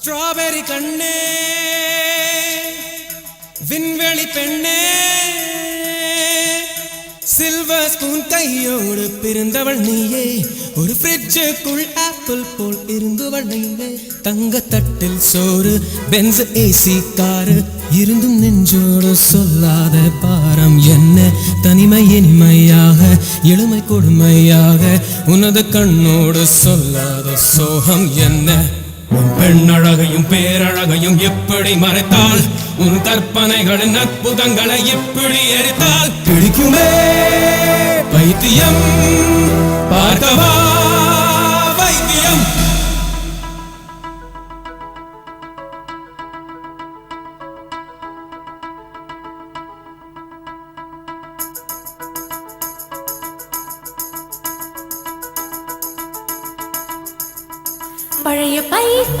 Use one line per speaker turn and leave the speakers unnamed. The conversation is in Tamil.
ஸ்ட்ராபெரி கண்ணே விண்வெளி பெண்ணே சில்வர் ஸ்பூன் கையோடு பிறந்தவள் நீயே ஒரு ஃப்ரிட்ஜுக்குள் ஆப்பிள் போல் இருந்தவள் நீயே. தங்க தட்டில் சோறு பென்ஸ் ஏசி காரு இருந்தும் நெஞ்சோடு சொல்லாத பாரம் என்ன? தனிமை இனிமையாக எளிமை கொடுமையாக உனது கண்ணோடு சொல்லாத சோகம் என்ன? உன் பெண்ணழகையும் பேரழகையும் எப்படி மறைத்தால்? உன் கற்பனைகளின் அற்புதங்களை எப்படி எரித்தால்? பிடிக்குமே பைத்தியம் பார்க்கவா?
பழைய பைத்தி